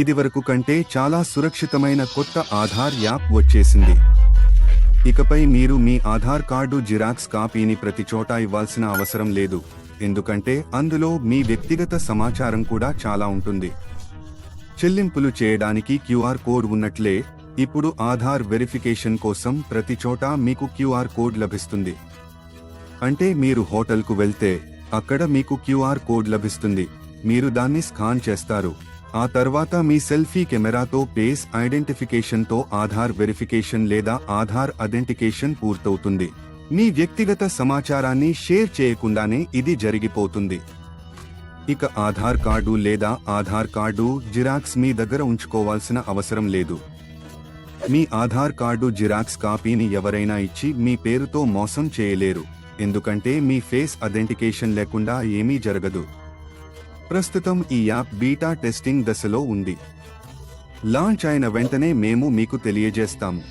ఇదివరకు కంటే చాలా సురక్షితమైన కొత్త ఆధార్ యాప్ వచ్చేసింది. ఇకపై మీరు మీ ఆధార్ కార్డు జిరాక్స్ కాపీని ప్రతి చోట ఇవ్వాల్సిన అవసరం లేదు. ఎందుకంటే అందులో మీ వ్యక్తిగత సమాచారం కూడా చాలా ఉంటుంది. చెల్లింపులు చేయడానికి క్యూఆర్ కోడ్ ఉన్నట్లే ఇప్పుడు ఆధార్ వెరిఫికేషన్ కోసం ప్రతి చోట మీకు క్యూఆర్ కోడ్ లభిస్తుంది. అంటే మీరు హోటల్కు వెళ్తే అక్కడ మీకు క్యూఆర్ కోడ్ లభిస్తుంది. మీరు దాన్ని స్కాన్ చేస్తారు. ఆ తర్వాత మీ సెల్ఫీ కెమెరాతో ఫేస్ ఐడెంటిఫికేషన్తో ఆధార్ వెరిఫికేషన్ లేదా ఆధార్ అథెంటికేషన్ పూర్తవుతుంది. మీ వ్యక్తిగత సమాచారాన్ని షేర్ చేయకుండానే ఇది జరిగిపోతుంది. ఇక ఆధార్ కార్డు లేదా ఆధార్ కార్డు జిరాక్స్ మీ దగ్గర ఉంచుకోవాల్సిన అవసరం లేదు. మీ ఆధార్ కార్డు జిరాక్స్ కాపీని ఎవరైనా ఇచ్చి మీ పేరుతో మోసం చేయలేరు. ఎందుకంటే మీ ఫేస్ అథెంటికేషన్ లేకుండా ఏమీ జరగదు. ప్రస్తుతం ఈ యాప్ బీటా టెస్టింగ్ దశలో ఉంది. లాంచ్ అయిన వెంటనే మేము మీకు తెలియజేస్తాము